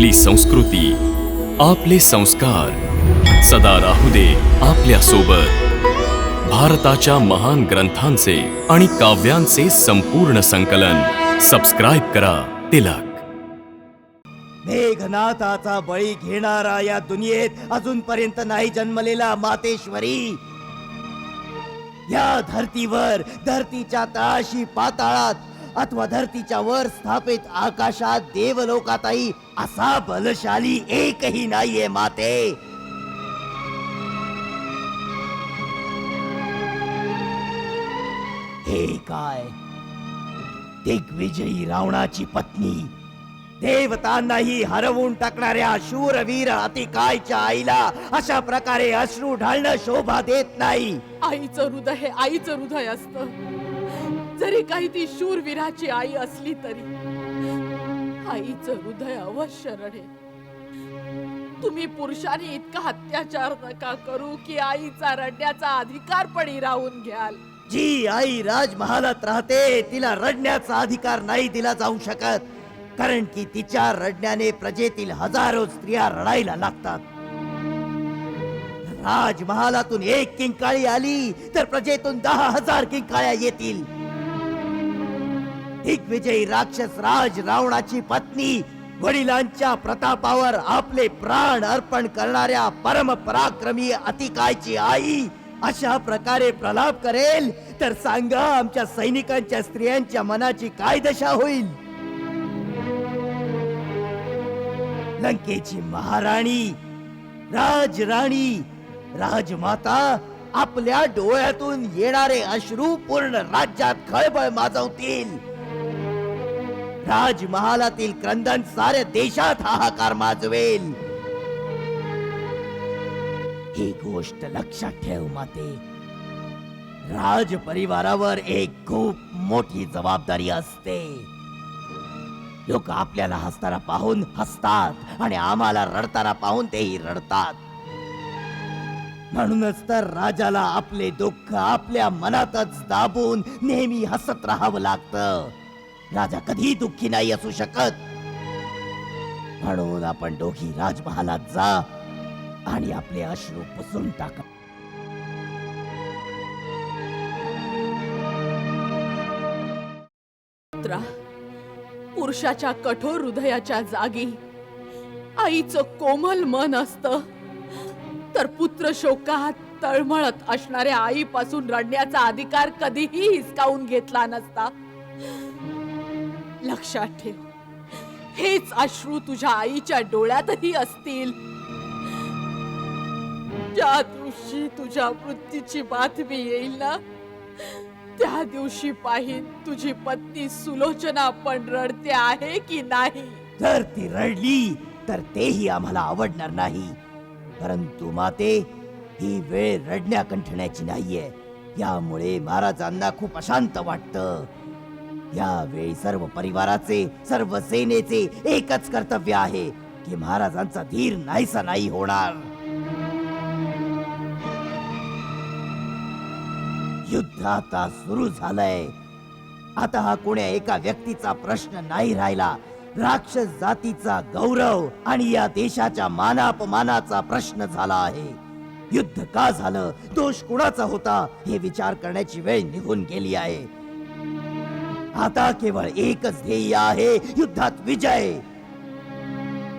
आपली संस्कृती आपले संस्कार. सदा राहू दे आपल्यासोबत भारताच्या महान ग्रंथांचे आणि काव्यांचे संपूर्ण संकलन. सबस्क्राईब करा तिलक. मेघनाथाचा बळी घेणारा या दुनियेत अजूनपर्यंत नाही जन्मलेला मातेश्वरी. या धर्तीवर धरतीच्या तळाशी पाताळात अथवा धरतीच्या वर स्थापित आकाशात देवलोकातही असा बलशाली एकही नाहीये माते. हे काय? दिग्विजयी रावणाची पत्नी. देवतांनाही हरवून टाकणाऱ्या शूरवीर अतिकायच्या आईला अशा प्रकारे अश्रू ढाळणं शोभा देत नाही. आईचं हृदय हे आईचं हृदय असतं. जरी काही ती शूरवीराची आई असली तरी आईचं हृदय अवश्य रडे तुम्ही पुरुषाने इतका अत्याचार नका करू की आईचा रडण्याचा अधिकार पण राहून घ्याल. जी आई राजमहालात राहते तिला रडण्याचा अधिकार नाही दिला जाऊ शकत कारण की तिच्या रडण्याने प्रजेतील हजारो स्त्रिया रडायला लागतात. राजमहालातून एक किंकाळी आली तर प्रजेतून दहा हजार किंकाळ्या येतील. दिग्विजयी राक्षस राज रावणाची पत्नी वडिलांच्या प्रतापावर आपले प्राण अर्पण करणाऱ्या परम पराक्रमी अतिकायची आई अशा प्रकारे प्रलाप करेल तर सांगा आमच्या सैनिकांच्या स्त्रियांच्या मनाची काय दशा होईल? लंकेची महाराणी राजराणी राजमाता आपल्या डोळ्यातून येणारे अश्रू पूर्ण राज्यात खळबळ माजवतील. राजमहालातील क्रंदन साऱ्या देशात हाहाकार माजवेल. ही गोष्ट लक्षात ठेव माते. राज परिवारावर एक खूप मोठी जबाबदारी असते. लोक आपल्याला हसताना पाहून हसतात आणि आम्हाला रडताना पाहून तेही रडतात. म्हणूनच तर राजाला आपले दुःख आपल्या मनातच दाबून नेहमी हसत राहावं लागतं. राजा कधी दुःखी नाही असू शकत. म्हणून आपण दोघी राजमहालात जा आणि आपले अश्रू पुसून टाका. पुत्रा पुरुषाच्या कठोर हृदयाच्या जागी आईचं कोमल मन असत. तर पुत्र शोकात तळमळत असणाऱ्या आईपासून रडण्याचा अधिकार कधीही हिसकावून घेतला नसता. लक्षात ठेव. हेच अश्रू तुझ्या आईच्या डोळ्यातही असतील. ज्या दिवशी तुझ्या मृत्यूची बातमी येईल ना त्या दिवशी पाहिन तुझी पत्नी सुलोचना पण रडते आहे की नाही. जर ती रडली तर तेही आम्हाला आवडणार नाही. परंतु माते ही वेळ रडण्या कंठण्याची नाहीये. यामुळे महाराजांना खूप अशांत वाटतं. यावेळी सर्व परिवाराचे सर्व सेनेचे एकच कर्तव्य आहे की महाराजांचा धीर नाहीसा नाही होणार. युद्ध आता सुरू झालंय. आता हा कोण्या एका व्यक्तीचा प्रश्न नाही राहिला. राक्षस जातीचा गौरव आणि या देशाच्या मानापमानाचा प्रश्न झाला आहे. युद्ध का झालं? दोष कुणाचा होता? हे विचार करण्याची वेळ निघून गेली आहे. आता केवळ एकच ध्येय आहे युद्धात विजय.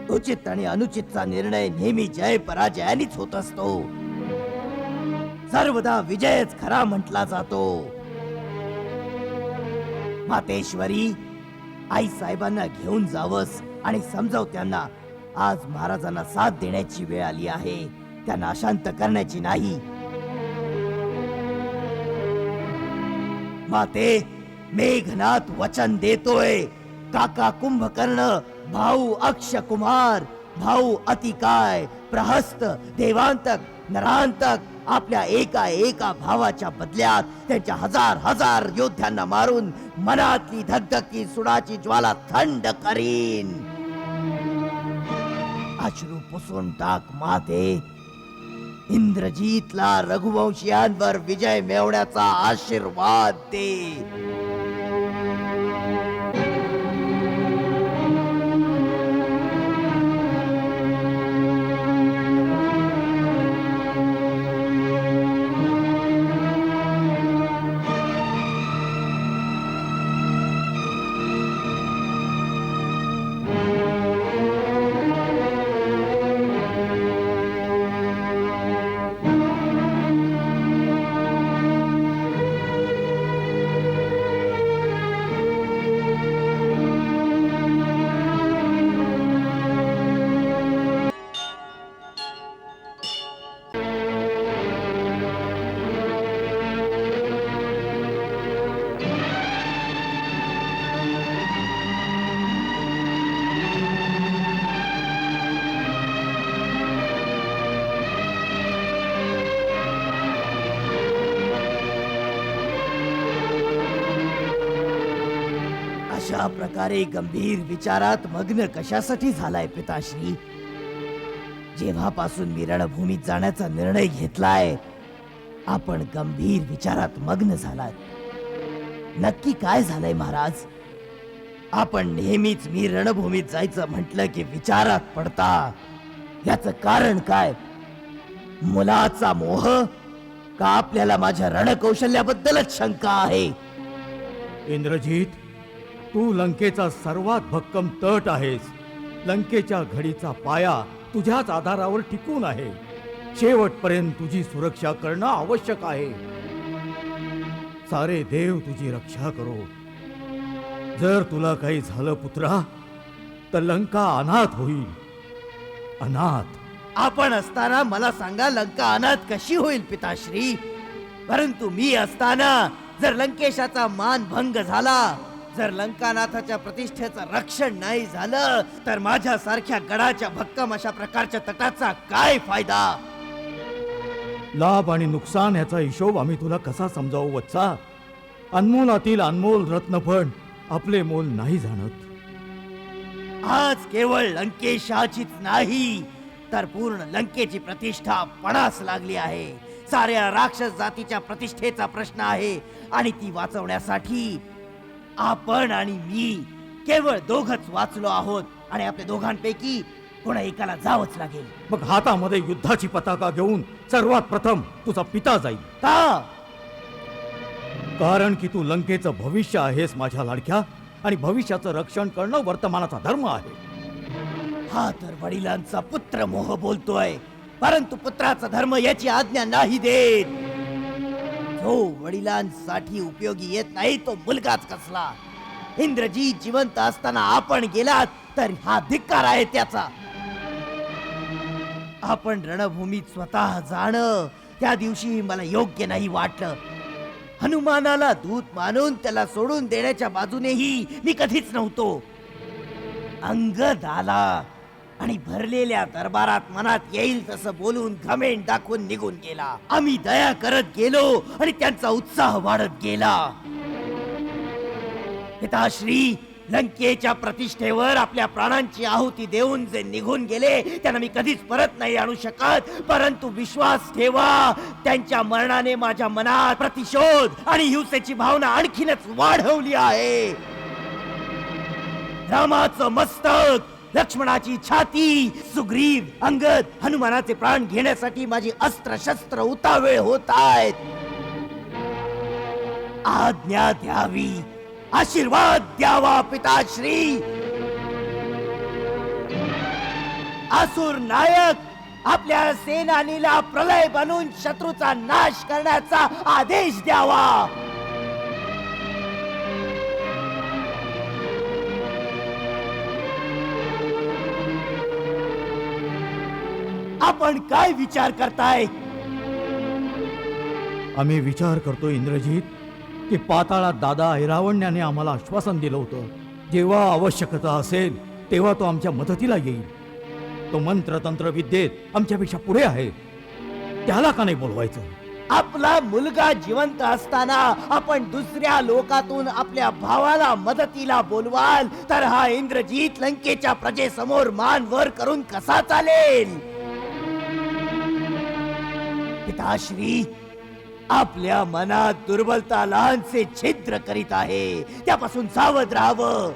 उचित आणि अनुचितचा निर्णय नेहमी जय पराजयानेच होत असतो. सर्वदा विजयच खरा म्हटला जातो. मातेश्वरी आई साहेबांना घेऊन जावस आणि समजाव त्यांना आज महाराजांना साथ देण्याची वेळ आली आहे. त्यांना अशांत करण्याची नाही. माते मेघनाथ वचन देतोय. काका कुंभकर्ण भाऊ अक्ष कुमार भाऊ अतिकाय प्रहस्त देवांतक नरांतक आपल्या एका एका भावाच्या बदल्यात त्यांच्या हजार हजार योद्ध्यांना मारून मनातली धगधगती सुडाची ज्वाला थंड करीन. अश्रू पुसून टाक माते. इंद्रजीतला रघुवंशियांवर विजय मिळवण्याचा आशीर्वाद दे. अशा प्रकारे गंभीर विचारात मग्न कशासाठी झालाय पिताश्री? जेव्हापासून मी रणभूमीत जाण्याचा निर्णय घेतलाय आपण गंभीर विचारात मग्न झालात. नक्की काय झालंय महाराज? आपण नेहमीच मी रणभूमीत जायचं म्हटलं की विचारात पडता. याच कारण काय? मुलाचा मोह का आपल्याला माझ्या रणकौशल्याबद्दलच शंका आहे? इंद्रजीत तू लंकेचा सर्वात भक्कम तट आहेस. लंकेच्या घडीचा पाया तुझ्याच आधारावर टिकून आहे. शेवटपर्यंत तुझी सुरक्षा करणं आवश्यक आहे. सारे देव तुझी रक्षा करो. जर तुला काही झालं पुत्रा तर लंका अनाथ होईल. अनाथ. आपण असताना मला सांगा लंका अनाथ कशी होईल पिताश्री? परंतु मी असताना जर लंकेशाचा मान भंग झाला जर लंकानाथाच्या प्रतिष्ठेचं रक्षण नाही झालं तर माझ्या सारख्या गडाच्या भक्कम अशा प्रकारच्या तटाचा काय फायदा? लाभ आणि नुकसान याचा हिशोब आम्ही तुला कसा समजावू वत्सा? अनमोलातील अनमोल रत्न पण आपले मोल नाही जाणत. आज केवळ लंकेशाचीच नाही तर पूर्ण लंकेची प्रतिष्ठा पणास लागली आहे. साऱ्या राक्षस जातीच्या प्रतिष्ठेचा प्रश्न आहे आणि ती वाचवण्यासाठी आपण आणि मी केवळ दोघच वाचलो आहोत आणि आपल्या दोघांपैकी कोणा एकाला जावंच लागेल. मग हातामध्ये युद्धाची पताका घेऊन सर्वात प्रथम तुझा पिता जाईल. का? कारण की तू लंकेचं भविष्य आहेस माझ्या लाडक्या आणि भविष्याचं रक्षण करणं वर्तमानाचा धर्म आहे. हा तर वडिलांचा पुत्र मोह बोलतोय परंतु पुत्राचा धर्म याची आज्ञा नाही देत. जो वडिलांसाठी उपयोगी येत नाही तो मुलगाच कसला? इंद्रजीत जिवंत असताना आपण गेलात तर हा धिक्कार आहे त्याचा. आपण रणभूमीत स्वतः जाणं त्या दिवशी मला योग्य नाही वाटलं. हनुमानाला दूत मानून त्याला सोडून देण्याच्या बाजूनेही मी कधीच नव्हतो. अंगद आला. आणि भरलेल्या दरबारात मनात येईल तसं बोलून घमेंट दाखवून निघून गेला. आम्ही दया करत गेलो आणि त्यांचा उत्साह वाढत गेला. पिताश्री लंकेच्या प्रतिष्ठेवर आपल्या प्राणांची आहुती देऊन जे निघून गेले त्यांना मी कधीच परत नाही आणू शकत. परंतु विश्वास ठेवा त्यांच्या मरणाने माझ्या मनात प्रतिशोध आणि हिंसेची भावना आणखीनच वाढवली आहे. रामाचं मस्तक लक्ष्मणाची छाती सुग्रीव अंगद हनुमानाचे प्राण घेण्यासाठी माझी अस्त्र शस्त्र उतावेळ होत आहेत आज्ञा द्यावी आशीर्वाद द्यावा पिताश्री. आसुर नायक आपल्या सेनानीला प्रलय बनून शत्रूचा नाश करण्याचा आदेश द्यावा. आपण काय विचार करताय? आम्ही विचार करतो इंद्रजीत की पाताळात दादा ऐरावण्याने आम्हाला आश्वासन दिलं होतं. जेव्हा आवश्यकता असेल तेव्हा तो आमच्या मदतीला येईल. तो मंत्र तंत्र विद्येत आमच्यापेक्षा पुढे आहे. त्याला का नाही बोलवायचं? आपला मुलगा जिवंत असताना आपण दुसऱ्या लोकातून आपल्या भावाला मदतीला बोलवाल तर हा इंद्रजीत लंकेच्या प्रजेसमोर मान वर करून कसा चालेल? पिताश्री आपल्या मनात दुर्बलता लहानसे छिद्र करीत आहे. त्यापासून सावध राहावं.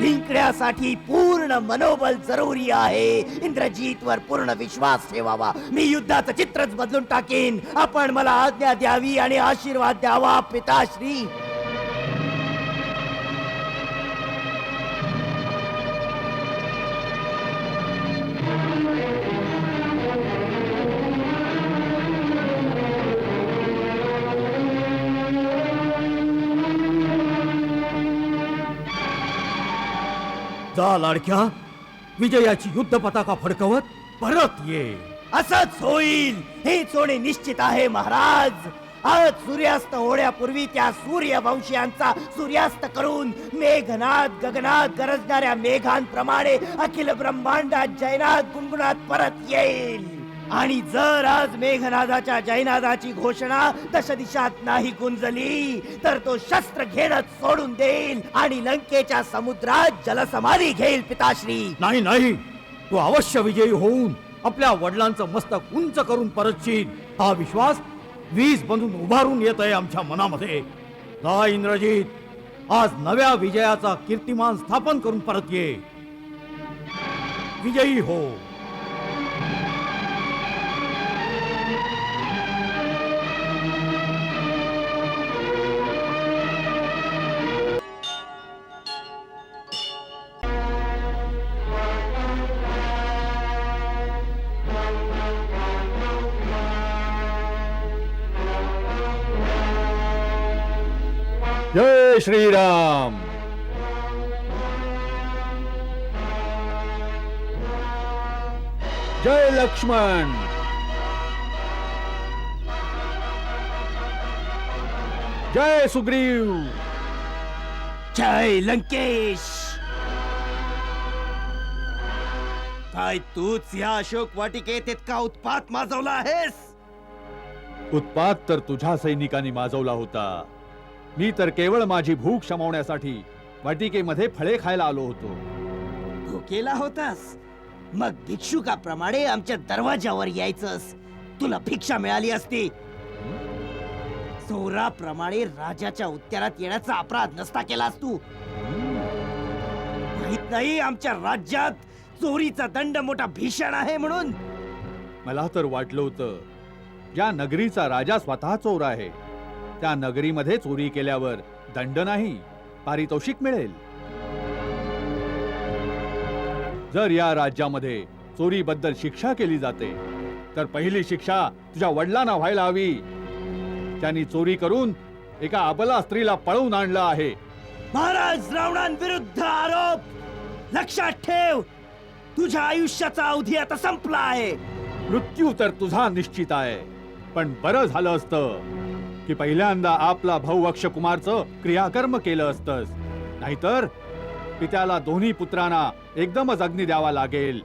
जिंकण्यासाठी पूर्ण मनोबल जरुरी आहे. इंद्रजीत वर पूर्ण विश्वास ठेवावा. मी युद्धाचं चित्रच बदलून टाकेन. आपण मला आज्ञा द्यावी आणि आशीर्वाद द्यावा पिताश्री. जा लाडक्या? विजयाची युद्ध पताका फडकवत परत ये. असंच होईल. हे सोने निश्चित आहे महाराज. आज सूर्यास्त होण्यापूर्वी त्या सूर्यवंशीयांचा सूर्यास्त करून मेघनाथ गगनात गरजणाऱ्या मेघांप्रमाणे अखिल ब्रह्मांडात जैनात गुणगुणात परत येईल. आणि जर आज मेघनादाच्या जयनादाची घोषणा दश दिशात नाही गुंजली तर तो शस्त्र घेणं सोडून देईल आणि लंकेच्या समुद्रात जलसमाधी घेईल पिताश्री. नाही नाही. तू अवश्य विजयी होऊन आपल्या वडिलांचं मस्तक उंच करून परतशील. हा विश्वास वीज बनून उभारून येत आहे आमच्या मनामध्ये. जा इंद्रजीत. आज नव्या विजयाचा कीर्तिमान स्थापन करून परत ये. विजयी हो. जय श्रीराम. जय लक्ष्मण. जय सुग्रीव. जय लंकेश. काय तूच या अशोक वाटिकेत इतका उत्पात माजवला आहेस? उत्पात तर तुझ्या सैनिकांनी माजवला होता. मी तर केवळ माझी भूक शमवण्यासाठी वाटिकेमध्ये फळे खायला आलो होतो. भुकेला होतास? मग भिक्षुकाप्रमाणे आमच्या दरवाजावर यायचंस. तुला भिक्षा मिळाली असती. चोराप्रमाणे राजाच्या उत्तरात येण्याचा अपराध नसता केलास तू. माहीत नाही आमच्या राज्यात चोरीचा दंड मोठा भीषण आहे म्हणून. मला तर वाटलं होतं या नगरीचा राजा स्वतः चोर आहे त्या नगरीमध्ये चोरी केल्यावर दंड नाही पारितोषिक मिळेल. जर या राज्यामध्ये चोरीबद्दल शिक्षा केली जाते तर पहिली शिक्षा तुझ्या वडिलांना व्हायला हवी. त्यांनी चोरी करून एका अबला स्त्रीला पळवून आणलं आहे. महाराज रावणांविरुद्ध आरोप! लक्षात ठेव! तुझ्या आयुष्याचा अवधी आता संपला आहे. मृत्यू तर तुझा निश्चित आहे पण बरं झालं असतं. की पहिल्यांदा आपला भाऊ अक्षकुमारचं क्रियाकर्म केलं असतंस. नाहीतर पित्याला दोन्ही पुत्रांना एकदमच अग्नी द्यावा लागेल.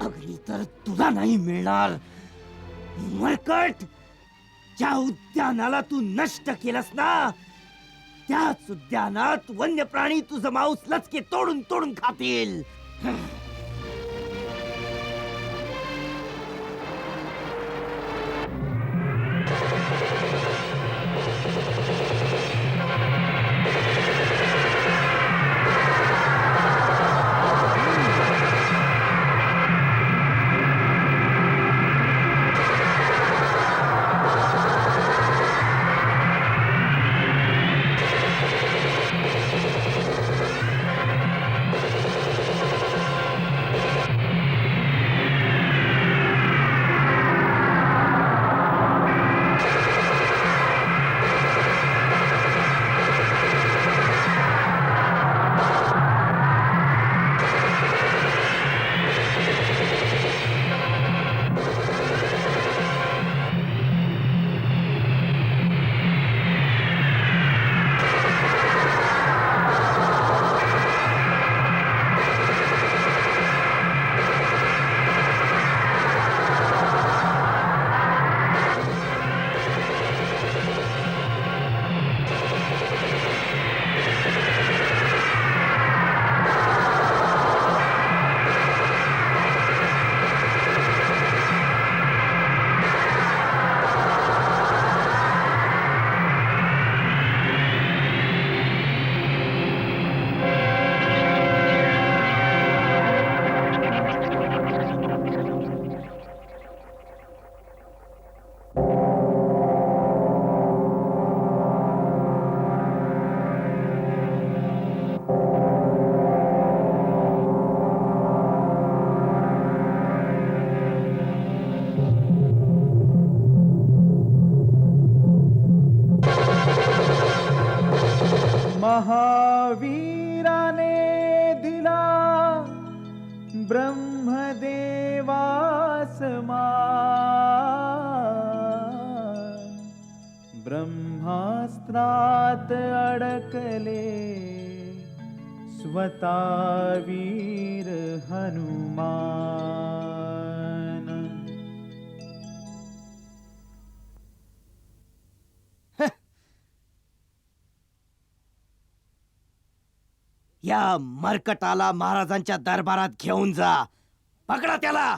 अग्नी तर तुला नाही मिळणार. मरकट ज्या उद्यानाला तू नष्ट केलंस ना त्याच उद्यानात वन्य प्राणी तुझं मांस लचके तोडून तोडून खातील. महावीराने दिला ब्रह्मदेवास ब्रह्मास्त्रात अडकले स्वतः वीर हनुमान। या मरकटाला महाराजांच्या दरबारात घेऊन जा. पकडा त्याला.